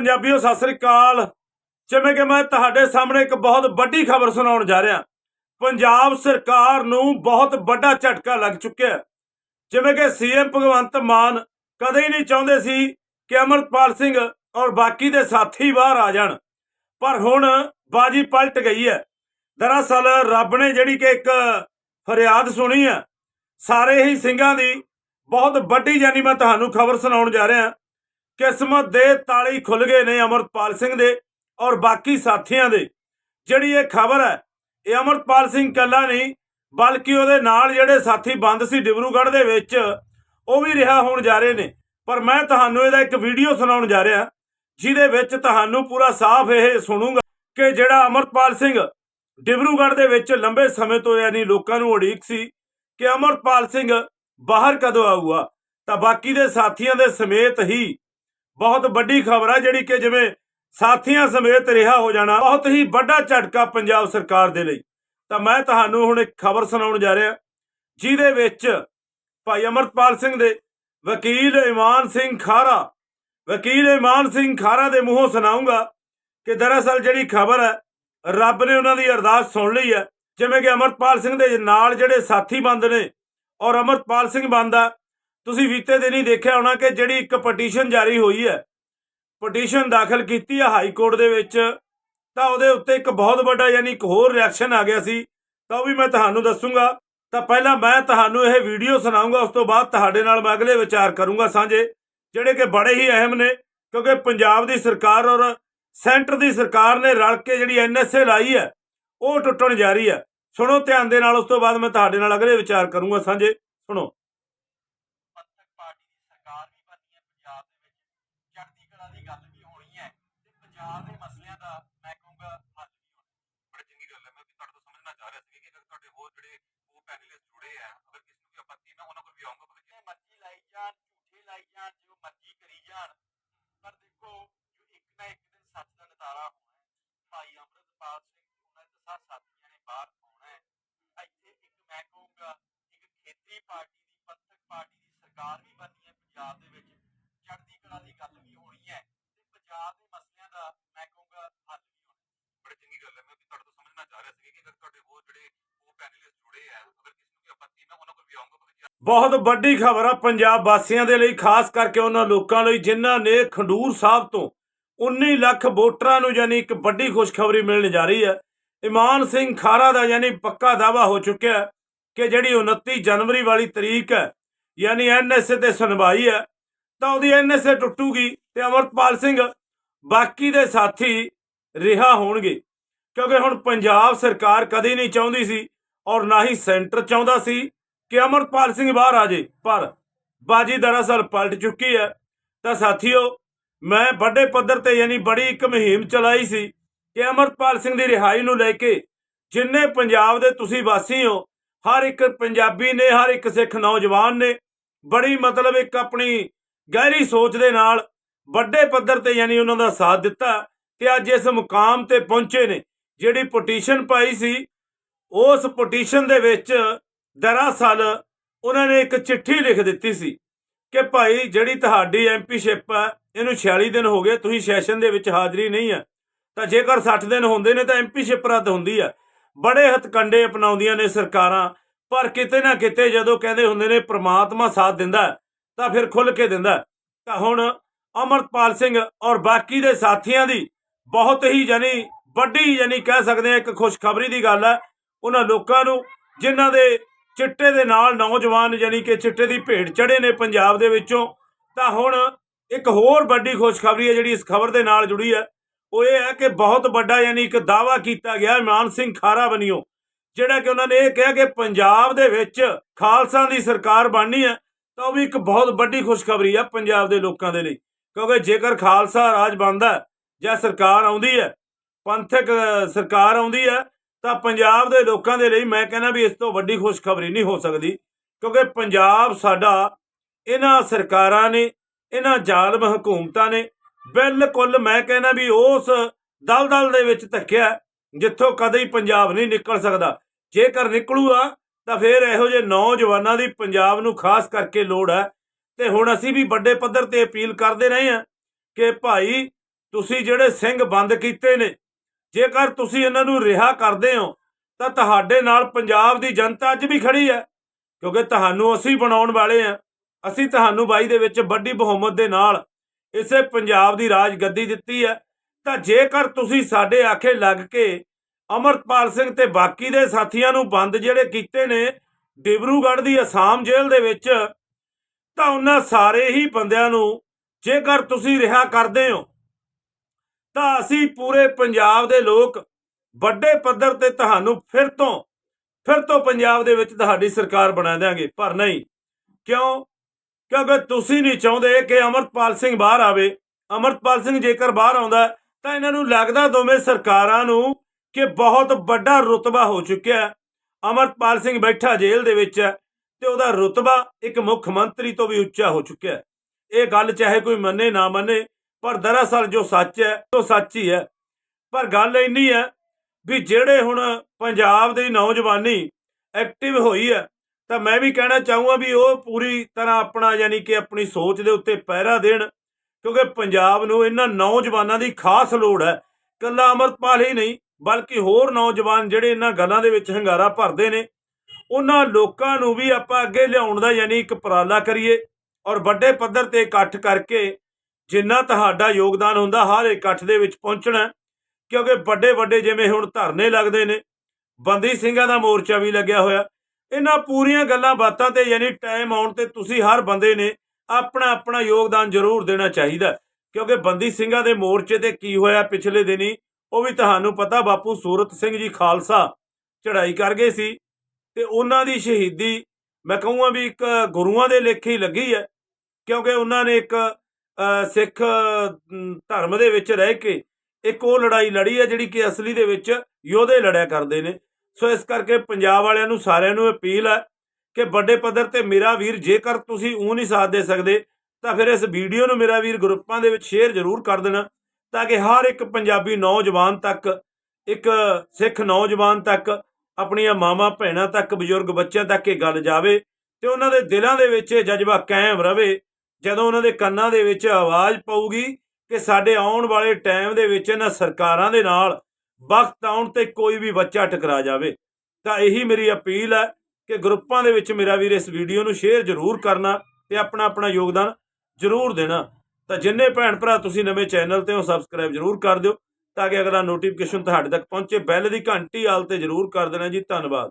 ਪੰਜਾਬੀਓ, ਸਤਿ ਸ੍ਰੀ ਅਕਾਲ। ਜਿਵੇਂ ਕਿ ਮੈਂ ਤੁਹਾਡੇ ਸਾਹਮਣੇ ਇੱਕ ਬਹੁਤ ਵੱਡੀ ਖਬਰ ਸੁਣਾਉਣ ਜਾ ਰਿਹਾ। ਪੰਜਾਬ ਸਰਕਾਰ ਨੂੰ ਬਹੁਤ ਵੱਡਾ ਝਟਕਾ ਲੱਗ ਚੁੱਕਿਆ ਜਿਵੇਂ ਕਿ ਸੀਐਮ ਭਗਵੰਤ ਮਾਨ ਕਦੇ ਨਹੀਂ ਚਾਹੁੰਦੇ ਸੀ ਕਿ ਅਮਰਪਾਲ ਸਿੰਘ ਔਰ ਬਾਕੀ ਦੇ ਸਾਥੀ ਬਾਹਰ ਆ ਜਾਣ। ਪਰ ਹੁਣ ਬਾਜੀ ਪਲਟ ਗਈ ਹੈ। ਦਰਅਸਲ ਰੱਬ ਨੇ ਜਿਹੜੀ ਕਿ ਇੱਕ ਫਰਿਆਦ ਸੁਣੀ ਹੈ, ਸਾਰੇ ਹੀ ਸਿੰਘਾਂ ਦੀ ਬਹੁਤ ਵੱਡੀ ਜਾਨੀ ਮੈਂ ਤੁਹਾਨੂੰ ਖਬਰ ਸੁਣਾਉਣ ਜਾ ਰਿਹਾ। ਕਿਸਮਤ ਦੇ ਤਾਲੀ ਖੁੱਲ ਗਏ ਨੇ ਅਮਰਪਾਲ ਸਿੰਘ ਦੇ ਔਰ ਬਾਕੀ ਸਾਥੀਆਂ ਦੇ। ਜਿਹੜੀ ਇਹ ਖਬਰ ਹੈ, ਇਹ ਅਮਰਪਾਲ ਸਿੰਘ ਕੱਲਾ ਨਹੀਂ, ਬਲਕਿ ਉਹਦੇ ਨਾਲ ਜਿਹੜੇ ਸਾਥੀ ਬੰਦ ਸੀ ਡਿਬਰੂਗੜ੍ਹ ਦੇ ਵਿੱਚ, ਉਹ ਵੀ ਰਿਹਾ ਹੋਣ ਜਾ ਰਹੇ ਨੇ। ਪਰ ਮੈਂ ਤੁਹਾਨੂੰ ਇਹਦਾ ਇੱਕ ਵੀਡੀਓ ਸੁਣਾਉਣ ਜਾ ਰਿਹਾ, ਜਿਹਦੇ ਵਿੱਚ ਤੁਹਾਨੂੰ ਪੂਰਾ ਸਾਫ਼ ਇਹ ਸੁਣੂਗਾ ਕਿ ਜਿਹੜਾ ਅਮਰਪਾਲ ਸਿੰਘ ਡਿਬਰੂਗੜ੍ਹ ਦੇ ਵਿੱਚ ਲੰਬੇ ਸਮੇਂ ਤੋਂ ਯਾਨੀ ਲੋਕਾਂ ਨੂੰ ਉਡੀਕ ਸੀ ਕਿ ਅਮਰਪਾਲ ਸਿੰਘ ਬਾਹਰ ਕਦੋਂ ਆਊਗਾ, ਤਾਂ ਬਾਕੀ ਦੇ ਸਾਥੀਆਂ ਦੇ ਸਮੇਤ ਹੀ ਬਹੁਤ ਵੱਡੀ ਖਬਰ ਹੈ ਜਿਹੜੀ ਕਿ ਜਿਵੇਂ ਸਾਥੀਆਂ ਸਮੇਤ ਰਿਹਾ ਹੋ ਜਾਣਾ, ਬਹੁਤ ਹੀ ਵੱਡਾ ਝਟਕਾ ਪੰਜਾਬ ਸਰਕਾਰ ਦੇ ਲਈ। ਤਾਂ ਮੈਂ ਤੁਹਾਨੂੰ ਹੁਣ ਇੱਕ ਖਬਰ ਸੁਣਾਉਣ ਜਾ ਰਿਹਾ, ਜਿਹਦੇ ਵਿੱਚ ਭਾਈ ਅਮਰਪਾਲ ਸਿੰਘ ਦੇ ਵਕੀਲ ਇਮਾਨ ਸਿੰਘ ਖਾਰਾ, ਵਕੀਲ ਇਮਾਨ ਸਿੰਘ ਖਾਰਾ ਦੇ ਮੂੰਹੋਂ ਸੁਣਾਉਂਗਾ ਕਿ ਦਰਅਸਲ ਜਿਹੜੀ ਖਬਰ ਹੈ, ਰੱਬ ਨੇ ਉਹਨਾਂ ਦੀ ਅਰਦਾਸ ਸੁਣ ਲਈ ਹੈ। ਜਿਵੇਂ ਕਿ ਅਮਰਪਾਲ ਸਿੰਘ ਦੇ ਨਾਲ ਜਿਹੜੇ ਸਾਥੀ ਬੰਦ ਨੇ ਔਰ ਅਮਰਪਾਲ ਸਿੰਘ ਬੰਦਾ ਤੁਸੀਂ ਬੀਤੇ ਦਿਨ ਹੀ ਦੇਖਿਆ ਹੋਣਾ ਕਿ ਜਿਹੜੀ ਇੱਕ ਪਟੀਸ਼ਨ ਜਾਰੀ ਹੋਈ ਹੈ, ਪਟੀਸ਼ਨ ਦਾਖਲ ਕੀਤੀ ਹੈ ਹਾਈ ਕੋਰਟ ਦੇ ਵਿੱਚ, ਤਾਂ ਉਹਦੇ ਉੱਤੇ ਇੱਕ ਬਹੁਤ ਵੱਡਾ ਯਾਨੀ ਇੱਕ ਹੋਰ ਰਿਐਕਸ਼ਨ ਆ ਗਿਆ ਸੀ, ਤਾਂ ਉਹ ਵੀ ਮੈਂ ਤੁਹਾਨੂੰ ਦੱਸੂਗਾ। ਤਾਂ ਪਹਿਲਾਂ ਮੈਂ ਤੁਹਾਨੂੰ ਇਹ ਵੀਡੀਓ ਸੁਣਾਉਂਗਾ ਉਸ ਤੋਂ ਬਾਅਦ ਤੁਹਾਡੇ ਨਾਲ ਮੈਂ ਅਗਲੇ ਵਿਚਾਰ ਕਰੂੰਗਾ ਸਾਂਝੇ, ਜਿਹੜੇ ਕਿ ਬੜੇ ਹੀ ਅਹਿਮ ਨੇ, ਕਿਉਂਕਿ ਪੰਜਾਬ ਦੀ ਸਰਕਾਰ ਔਰ ਸੈਂਟਰ ਦੀ ਸਰਕਾਰ ਨੇ ਰਲ ਕੇ ਜਿਹੜੀ ਐਨਐਸਏ ਲਾਈ ਹੈ, ਉਹ ਟੁੱਟਣ ਜਾ ਰਹੀ ਹੈ। ਸੁਣੋ ਧਿਆਨ ਦੇ ਨਾਲ, ਉਸ ਤੋਂ ਬਾਅਦ ਮੈਂ ਤੁਹਾਡੇ ਨਾਲ ਅਗਲੇ ਵਿਚਾਰ ਕਰੂੰਗਾ ਸਾਂਝੇ, ਸੁਣੋ ਪੰਥਕ ਪਾਰਟੀ ਦੀ ਸਰਕਾਰ ਵੀ ਬਣਨੀ ਹੈ ਪੰਜਾਬ ਦੇ ਵਿੱਚ ਚੜ੍ਹਦੀ ਕਲਾ ਦੀ ਗੱਲ ਵੀ ਹੋਣੀ ਹੈ ਤੇ ਪੰਜਾਬ ਦੇ ਮਸਲਿਆਂ ਦਾ ਮੈਂ ਕਹੂੰਗਾ ਹੱਲ ਵੀ ਹੋਣਾ ਬੜੀ ਚੰਗੀ ਗੱਲ ਹੈ ਮੈਂ ਵੀ ਤੁਹਾਡੇ ਤੋਂ ਸਮਝਣਾ ਚਾਹ ਰਿਹਾ ਸੀ ਕਿ ਅਗਰ ਤੁਹਾਡੇ ਹੋਰ ਜਿਹੜੇ ਉਹ ਪੈਨਲਿਸਟ ਜੁੜੇ ਆ ਅਗਰ ਕਿਸੇ ਨੂੰ ਵੀ ਆਪੱਤੀ ਮੈਂ ਉਹਨਾਂ ਕੋਲ ਵੀ ਆਉਂਗਾ ਪਰ ਜਿਵੇਂ ਮਰਜ਼ੀ ਲਾਈ ਜਾਣ ਝੂਠੇ ਲਾਈ ਜਾਣ ਜੋ ਮਰਜ਼ੀ ਕਰੀ ਜਾਣ ਪਰ ਦੇਖੋ ਜੋ ਇੱਕ ਨਾ ਇੱਕ ਦਿਨ ਸੱਚ ਦਾ ਨਤਾਰਾ ਹੋਣਾ ਹੈ ਭਾਈ ਅੰਮ੍ਰਿਤਪਾਲ ਸਿੰਘ ਤੇ ਉਹਨਾਂ ਦੇ ਸਾਥ ਸਾਥੀਆਂ ਨੇ ਬਾਹਰ ਆਉਣਾ ਹੈ ਇੱਥੇ ਇੱਕ ਮੈਂ ਕਹੂੰਗਾ ਇੱਕ ਖੇਤਰੀ ਪਾਰਟੀ ਦੀ ਪੰਥਕ ਪਾਰਟੀ ਦੀ ਸਰਕਾਰ ਵੀ ਬਣਨੀ ਹੈ ਪੰਜਾਬ ਦੇ ਵਿੱਚ ਚੜ੍ਹਦੀ ਕਲਾ ਦੀ ਗੱਲ ਵੀ ਹੋਣੀ ਹੈ ਤੇ ਪੰਜਾਬ ਦੇ ਮਸਲਿਆਂ ਦਾ ਮੈਂ ਕਹੂੰਗਾ ਹੱਲ ਵੀ ਹੋਣਾ ਬੜੀ ਚੰਗੀ ਗੱਲ ਹੈ ਮੈਂ ਵੀ ਤੁਹਾਡੇ ਤੋਂ ਸਮਝਣਾ ਚਾਹ ਰਿਹਾ ਸੀ ਕਿ ਅਗਰ ਤੁਹਾਡੇ ਹੋਰ ਜਿਹੜੇ ਉਹ ਪੈਨਲਿਸਟ ਜੁੜੇ ਆ ਅਗਰ ਕਿਸੇ ਨੂੰ ਵੀ ਆਪੱਤੀ ਮੈਂ ਉਹਨਾਂ ਕੋਲ ਵੀ ਆਉਂਗਾ ਪਰ ਜੇ ਬਹੁਤ ਵੱਡੀ ਖਬਰ ਆ ਪੰਜਾਬ ਵਾਸੀਆਂ ਦੇ ਲਈ, ਖਾਸ ਕਰਕੇ ਉਹਨਾਂ ਲੋਕਾਂ ਲਈ ਜਿਨ੍ਹਾਂ ਨੇ ਖੰਡੂਰ ਸਾਹਿਬ ਤੋਂ 19 ਲੱਖ ਵੋਟਰਾਂ ਨੂੰ ਯਾਨੀ ਇੱਕ ਵੱਡੀ ਖੁਸ਼ਖਬਰੀ ਮਿਲਣ ਜਾ ਰਹੀ ਹੈ। ਇਮਾਨ ਸਿੰਘ ਖਾਰਾ ਦਾ ਯਾਨੀ ਪੱਕਾ ਦਾਵਾ ਹੋ ਚੁੱਕਿਆ ਕਿ ਜਿਹੜੀ 29 ਜਨਵਰੀ ਵਾਲੀ ਤਰੀਕ ਹੈ, ਯਾਨੀ ਐਨਐਸਏ ਤੇ ਸੁਣਵਾਈ ਹੈ, ਤਾਂ ਉਹਦੀ ਐਨਐਸਏ ਟੁੱਟੂਗੀ ਤੇ ਅਮਰਪਾਲ ਸਿੰਘ ਬਾਕੀ ਦੇ ਸਾਥੀ ਰਿਹਾ ਹੋਣਗੇ। ਕਿਉਂਕਿ ਹੁਣ ਪੰਜਾਬ ਸਰਕਾਰ ਕਦੇ ਨਹੀਂ ਚਾਹੁੰਦੀ ਸੀ ਔਰ ਨਾ ਹੀ ਸੈਂਟਰ ਚਾਹੁੰਦਾ ਸੀ। ਕਿ ਅਮਰਪਾਲ ਸਿੰਘ ਬਾਹਰ ਆ ਜੇ, ਪਰ ਬਾਜੀ ਦਰਅਸਲ ਪਲਟ ਚੁੱਕੀ ਹੈ। ਤਾਂ ਸਾਥੀਓ, ਮੈਂ ਵੱਡੇ ਪੱਧਰ ਤੇ ਯਾਨੀ ਬੜੀ ਇੱਕ ਮੁਹਿੰਮ ਚਲਾਈ ਸੀ ਕਿ ਅਮਰਪਾਲ ਸਿੰਘ ਦੀ ਰਿਹਾਈ ਨੂੰ ਲੈ ਕੇ ਜਿੰਨੇ ਪੰਜਾਬ ਦੇ ਤੁਸੀਂ ਵਾਸੀ ਹੋ, ਹਰ ਇੱਕ ਪੰਜਾਬੀ ਨੇ, ਹਰ ਇੱਕ ਸਿੱਖ ਨੌਜਵਾਨ ਨੇ ਬੜੀ ਮਤਲਬ ਇੱਕ ਆਪਣੀ ਗਹਿਰੀ ਸੋਚ ਦੇ ਨਾਲ ਵੱਡੇ ਪੱਧਰ ਤੇ ਯਾਨੀ ਉਹਨਾਂ ਦਾ ਸਾਥ ਦਿੱਤਾ ਤੇ ਅੱਜ ਇਸ ਮੁਕਾਮ ਤੇ ਪਹੁੰਚੇ ਨੇ। ਜਿਹੜੀ ਪਟੀਸ਼ਨ ਪਾਈ ਸੀ, ਉਸ ਪਟੀਸ਼ਨ ਦੇ ਵਿੱਚ ਦਰਅਸਲ, ਉਹਨਾਂ ਨੇ ਇੱਕ ਚਿੱਠੀ ਲਿਖ ਦਿੱਤੀ ਸੀ ਕਿ ਭਾਈ, ਜਿਹੜੀ ਤੁਹਾਡੀ ਐਮਪੀਸ਼ਿਪ ਹੈ ਇਹਨੂੰ 46 ਦਿਨ ਹੋ ਗਏ, ਤੁਸੀਂ ਸੈਸ਼ਨ ਦੇ ਵਿੱਚ ਹਾਜ਼ਰੀ ਨਹੀਂ ਹੈ ਤਾਂ ਜੇਕਰ 60 ਦਿਨ ਹੁੰਦੇ ਨੇ ਤਾਂ ਐਮਪੀਸ਼ਿਪ ਰੱਦ ਹੁੰਦੀ ਹੈ ਬੜੇ ਹਤਕੰਡੇ ਅਪਣਾਉਂਦੀਆਂ ਨੇ ਸਰਕਾਰਾਂ, ਪਰ ਕਿਤੇ ਨਾ ਕਿਤੇ ਜਦੋਂ ਕਹਿੰਦੇ ਹੁੰਦੇ ਨੇ ਪ੍ਰਮਾਤਮਾ ਸਾਥ ਦਿੰਦਾ, ਤਾਂ ਫਿਰ ਖੁੱਲ ਕੇ ਦਿੰਦਾ। ਤਾਂ ਹੁਣ ਅਮਰਪਾਲ ਸਿੰਘ ਔਰ ਬਾਕੀ ਦੇ ਸਾਥੀਆਂ ਦੀ ਬਹੁਤ ਹੀ ਯਾਨੀ ਵੱਡੀ ਯਾਨੀ ਕਹਿ ਸਕਦੇ ਆ ਇੱਕ ਖੁਸ਼ਖਬਰੀ ਦੀ ਗੱਲ ਹੈ ਉਹਨਾਂ ਲੋਕਾਂ ਨੂੰ, ਜਿਨ੍ਹਾਂ ਦੇ ਚਿੱਟੇ ਦੇ ਨਾਲ ਨੌਜਵਾਨ ਯਾਨੀ ਕਿ ਚਿੱਟੇ ਦੀ ਭੇਟ ਚੜੇ ਨੇ ਪੰਜਾਬ ਦੇ ਵਿੱਚੋਂ, ਤਾਂ ਹੁਣ ਇੱਕ ਹੋਰ ਵੱਡੀ ਖੁਸ਼ਖਬਰੀ ਹੈ ਜਿਹੜੀ ਇਸ ਖਬਰ ਦੇ ਨਾਲ ਜੁੜੀ ਹੈ। ਉਹ ਇਹ ਹੈ ਕਿ ਬਹੁਤ ਵੱਡਾ ਯਾਨੀ ਇੱਕ ਦਾਵਾ ਕੀਤਾ ਗਿਆ ਇਮਾਨ ਸਿੰਘ ਖਾਰਾ ਬਣੀਓ ਜਿਹੜਾ ਕਿ ਉਹਨਾਂ ਨੇ ਇਹ ਕਿਹਾ ਕਿ ਪੰਜਾਬ ਦੇ ਵਿੱਚ ਖਾਲਸਾ ਦੀ ਸਰਕਾਰ ਬਣਨੀ ਹੈ, ਤਾਂ ਉਹ ਵੀ ਇੱਕ ਬਹੁਤ ਵੱਡੀ ਖੁਸ਼ਖਬਰੀ ਹੈ ਪੰਜਾਬ ਦੇ ਲੋਕਾਂ ਦੇ ਲਈ। ਕਿਉਂਕਿ ਜੇਕਰ ਖਾਲਸਾ ਰਾਜ ਬਣਦਾ ਜਾਂ ਸਰਕਾਰ ਆਉਂਦੀ ਹੈ, ਪੰਥਕ ਸਰਕਾਰ ਆਉਂਦੀ ਹੈ ਤਾਂ ਪੰਜਾਬ ਦੇ ਲੋਕਾਂ ਦੇ ਲਈ ਮੈਂ ਕਹਿੰਦਾ ਵੀ ਇਸ ਤੋਂ ਵੱਡੀ ਖੁਸ਼ਖਬਰੀ ਨਹੀਂ ਹੋ ਸਕਦੀ, ਕਿਉਂਕਿ ਪੰਜਾਬ ਸਾਡਾ, ਇਹਨਾਂ ਸਰਕਾਰਾਂ ਨੇ, ਇਹਨਾਂ ਜ਼ਾਲਮ ਹਕੂਮਤਾਂ ਨੇ ਬਿਲਕੁਲ ਮੈਂ ਕਹਿੰਦਾ ਵੀ ਉਸ ਦਲਦਲ ਦੇ ਵਿੱਚ ਧੱਕਿਆ ਜਿੱਥੋਂ ਕਦੇ ਹੀ ਪੰਜਾਬ ਨਹੀਂ ਨਿਕਲ ਸਕਦਾ। ਜੇਕਰ ਨਿਕਲੂਗਾ, ਤਾਂ ਫਿਰ ਇਹੋ ਜਿਹੇ ਨੌਜਵਾਨਾਂ ਦੀ ਪੰਜਾਬ ਨੂੰ ਖਾਸ ਕਰਕੇ ਲੋੜ ਹੈ। ਤੇ ਹੁਣ ਅਸੀਂ ਵੀ ਵੱਡੇ ਪੱਧਰ ਤੇ ਅਪੀਲ ਕਰਦੇ ਰਹੇ ਹਾਂ ਕਿ ਭਾਈ, ਤੁਸੀਂ ਜਿਹੜੇ ਸਿੰਘ ਬੰਦ ਕੀਤੇ ਨੇ ਜੇਕਰ ਤੁਸੀਂ ਇਹਨਾਂ ਨੂੰ ਰਿਹਾ ਕਰਦੇ ਹੋ, ਤਾਂ ਤੁਹਾਡੇ ਨਾਲ ਪੰਜਾਬ ਦੀ ਜਨਤਾ ਅੱਜ ਵੀ ਖੜੀ ਹੈ, ਕਿਉਂਕਿ ਤੁਹਾਨੂੰ ਅਸੀਂ ਬਣਾਉਣ ਵਾਲੇ ਆ ਅਸੀਂ ਤੁਹਾਨੂੰ ਬਾਈ ਦੇ ਵਿੱਚ ਵੱਡੀ ਬਹੁਮਤ ਦੇ ਨਾਲ ਇਸੇ ਪੰਜਾਬ ਦੀ ਰਾਜ ਗੱਦੀ ਦਿੱਤੀ ਹੈ। ਤਾਂ ਜੇਕਰ ਤੁਸੀਂ ਸਾਡੇ ਆਖੇ ਲੱਗ ਕੇ ਅਮਰਪਾਲ ਸਿੰਘ ਤੇ ਬਾਕੀ ਦੇ ਸਾਥੀਆਂ ਨੂੰ ਬੰਦ ਜਿਹੜੇ ਕੀਤੇ ਨੇ ਡਿਬਰੂਗੜ੍ਹ ਦੀ ਅਸਾਮ ਜੇਲ੍ਹ ਦੇ ਵਿੱਚ, ਤਾਂ ਉਹਨਾਂ ਸਾਰੇ ਹੀ ਬੰਦਿਆਂ ਨੂੰ ਜੇਕਰ ਤੁਸੀਂ ਰਿਹਾ ਕਰਦੇ ਹੋ ਤਾਂ ਅਸੀਂ ਪੂਰੇ ਪੰਜਾਬ ਦੇ ਲੋਕ ਵੱਡੇ ਪੱਧਰ ਤੇ ਤੁਹਾਨੂੰ ਫਿਰ ਤੋਂ ਫਿਰ ਤੋਂ ਪੰਜਾਬ ਦੇ ਵਿੱਚ ਤੁਹਾਡੀ ਸਰਕਾਰ ਬਣਾ ਦੇਾਂਗੇ ਪਰ ਨਹੀਂ, ਕਿਉਂ? ਕਿਉਂਕਿ ਤੁਸੀਂ ਨਹੀਂ ਚਾਹੁੰਦੇ ਕਿ ਅਮਰਪਾਲ ਸਿੰਘ ਬਾਹਰ ਆਵੇ। ਅਮਰਪਾਲ ਸਿੰਘ ਜੇਕਰ ਬਾਹਰ ਆਉਂਦਾ, ਤਾਂ ਇਹਨਾਂ ਨੂੰ ਲੱਗਦਾ ਦੋਵੇਂ ਸਰਕਾਰਾਂ ਨੂੰ ਕਿ ਬਹੁਤ ਵੱਡਾ ਰੁਤਬਾ ਹੋ ਚੁੱਕਿਆ ਹੈ। ਅਮਰਪਾਲ ਸਿੰਘ ਬੈਠਾ ਜੇਲ੍ਹ ਦੇ ਵਿੱਚ ਹੈ ਤੇ ਉਹਦਾ ਰੁਤਬਾ ਇੱਕ ਮੁੱਖ ਮੰਤਰੀ ਤੋਂ ਵੀ ਉੱਚਾ ਹੋ ਚੁੱਕਿਆ ਹੈ। ਇਹ ਗੱਲ ਚਾਹੇ ਕੋਈ ਮੰਨੇ ਨਾ ਮੰਨੇ ਪਰ ਦਰਅਸਲ ਜੋ ਸੱਚ ਹੈ, ਉਹ ਸੱਚ ਹੀ ਹੈ। ਪਰ ਗੱਲ ਇੰਨੀ ਹੈ ਵੀ ਜਿਹੜੇ ਹੁਣ ਪੰਜਾਬ ਦੀ ਨੌਜਵਾਨੀ ਐਕਟਿਵ ਹੋਈ ਹੈ, ਤਾਂ ਮੈਂ ਵੀ ਕਹਿਣਾ ਚਾਹੂੰਗਾ ਵੀ ਉਹ ਪੂਰੀ ਤਰ੍ਹਾਂ ਆਪਣਾ ਯਾਨੀ ਕਿ ਆਪਣੀ ਸੋਚ ਦੇ ਉੱਤੇ ਪਹਿਰਾ ਦੇਣ, ਕਿਉਂਕਿ ਪੰਜਾਬ ਨੂੰ ਇਹਨਾਂ ਨੌਜਵਾਨਾਂ ਦੀ ਖਾਸ ਲੋੜ ਹੈ। ਕੱਲਾ ਅਮਰਪਾਲ ਹੀ ਨਹੀਂ, ਬਲਕਿ ਹੋਰ ਨੌਜਵਾਨ ਜਿਹੜੇ ਇਹਨਾਂ ਗੱਲਾਂ ਦੇ ਵਿੱਚ ਹੰਗਾਰਾ ਭਰਦੇ ਨੇ, ਉਹਨਾਂ ਲੋਕਾਂ ਨੂੰ ਵੀ ਆਪਾਂ ਅੱਗੇ ਲਿਆਉਣ ਦਾ ਯਾਨੀ ਇੱਕ ਉਪਰਾਲਾ ਕਰੀਏ ਔਰ ਵੱਡੇ ਪੱਧਰ ਤੇ ਇਕੱਠ ਕਰਕੇ ਜਿੰਨਾ ਤੁਹਾਡਾ ਯੋਗਦਾਨ ਹੁੰਦਾ, ਹਰ ਇਕੱਠ ਦੇ ਵਿੱਚ ਪਹੁੰਚਣਾ ਕਿਉਂਕਿ ਵੱਡੇ ਵੱਡੇ ਜਿਵੇਂ ਹੁਣ ਧਰਨੇ ਲੱਗਦੇ ਨੇ, ਬੰਦੀ ਸਿੰਘਾਂ ਦਾ ਮੋਰਚਾ ਵੀ ਲੱਗਿਆ ਹੋਇਆ। ਇਹਨਾਂ ਪੂਰੀਆਂ ਗੱਲਾਂ ਬਾਤਾਂ ਤੇ ਯਾਨੀ ਟਾਈਮ ਆਉਣ ਤੇ ਤੁਸੀਂ ਹਰ ਬੰਦੇ ਨੇ ਆਪਣਾ ਆਪਣਾ ਯੋਗਦਾਨ ਜ਼ਰੂਰ ਦੇਣਾ ਚਾਹੀਦਾ ਕਿਉਂਕਿ ਬੰਦੀ ਸਿੰਘਾਂ ਦੇ ਮੋਰਚੇ ਤੇ ਕੀ ਹੋਇਆ ਪਿਛਲੇ ਦਿਨੀ, ਉਹ ਵੀ ਤੁਹਾਨੂੰ ਪਤਾ ਬਾਪੂ ਸੂਰਤ ਸਿੰਘ ਜੀ ਖਾਲਸਾ ਚੜ੍ਹਾਈ ਕਰ ਗਏ ਸੀ ਤੇ ਉਹਨਾਂ ਦੀ ਸ਼ਹੀਦੀ, ਮੈਂ ਕਹੂੰਗਾ ਵੀ ਇੱਕ ਗੁਰੂਆਂ ਦੇ ਲੇਖੇ ਹੀ ਲੱਗੀ ਹੈ। ਕਿਉਂਕਿ ਉਹਨਾਂ ਨੇ ਇੱਕ ਸਿੱਖ ਧਰਮ ਦੇ ਵਿੱਚ ਰਹਿ ਕੇ ਇੱਕ ਉਹ ਲੜਾਈ ਲੜੀ ਹੈ ਜਿਹੜੀ ਕਿ ਅਸਲੀ ਦੇ ਵਿੱਚ ਯੋਧੇ ਲੜਿਆ ਕਰਦੇ ਨੇ। ਸੋ ਇਸ ਕਰਕੇ ਪੰਜਾਬ ਵਾਲਿਆਂ ਨੂੰ, ਸਾਰਿਆਂ ਨੂੰ ਅਪੀਲ ਹੈ ਕਿ ਵੱਡੇ ਪੱਧਰ ਤੇ ਮੇਰਾ ਵੀਰ, ਜੇਕਰ ਤੁਸੀਂ ਉਹ ਨਹੀਂ ਸਾਥ ਦੇ ਸਕਦੇ, ਤਾਂ ਫਿਰ ਇਸ ਵੀਡੀਓ ਨੂੰ ਮੇਰਾ ਵੀਰ ਗਰੁੱਪਾਂ ਦੇ ਵਿੱਚ ਸ਼ੇਅਰ ਜ਼ਰੂਰ ਕਰ ਦੇਣਾ, ਤਾਂ ਕਿ ਹਰ ਇੱਕ ਪੰਜਾਬੀ ਨੌਜਵਾਨ ਤੱਕ, ਇੱਕ ਸਿੱਖ ਨੌਜਵਾਨ ਤੱਕ, ਆਪਣੀਆਂ ਮਾਵਾਂ, ਭੈਣਾਂ ਤੱਕ, ਬਜ਼ੁਰਗ ਬੱਚਿਆਂ ਤੱਕ ਇਹ ਗੱਲ ਜਾਵੇ ਤੇ ਉਹਨਾਂ ਦੇ ਦਿਲਾਂ ਦੇ ਵਿੱਚ ਇਹ ਜਜ਼ਬਾ ਕਾਇਮ ਰਵੇ ਜਦੋਂ ਉਹਨਾਂ ਦੇ ਕੰਨਾਂ ਦੇ ਵਿੱਚ ਆਵਾਜ਼ ਪਊਗੀ ਕਿ ਸਾਡੇ ਆਉਣ ਵਾਲੇ ਟਾਈਮ ਦੇ ਵਿੱਚ ਇਹਨਾਂ ਸਰਕਾਰਾਂ ਦੇ ਨਾਲ ਵਕਤ ਆਉਣ ਤੇ ਕੋਈ ਵੀ ਬੱਚਾ ਟਕਰਾ ਜਾਵੇ, ਤਾਂ ਇਹੀ ਮੇਰੀ ਅਪੀਲ ਹੈ ਕਿ ਗਰੁੱਪਾਂ ਦੇ ਵਿੱਚ ਮੇਰਾ ਵੀਰ ਇਸ ਵੀਡੀਓ ਨੂੰ ਸ਼ੇਅਰ ਜ਼ਰੂਰ ਕਰਨਾ ਤੇ ਆਪਣਾ ਆਪਣਾ ਯੋਗਦਾਨ ਜ਼ਰੂਰ ਦੇਣਾ। ਤਾਂ ਜਿੰਨੇ ਭੈਣ ਭਰਾ ਤੁਸੀਂ ਨਵੇਂ ਚੈਨਲ ਤੇ ਹੋ, ਸਬਸਕ੍ਰਾਈਬ ਜ਼ਰੂਰ ਕਰ ਦਿਓ ਤਾਂ ਕਿ ਅਗਲਾ ਨੋਟੀਫਿਕੇਸ਼ਨ ਤੁਹਾਡੇ ਤੱਕ ਪਹੁੰਚੇ। ਬੈਲ ਦੀ ਘੰਟੀ ਆਲ ਤੇ ਜ਼ਰੂਰ ਕਰ ਦੇਣਾ ਜੀ। ਧੰਨਵਾਦ।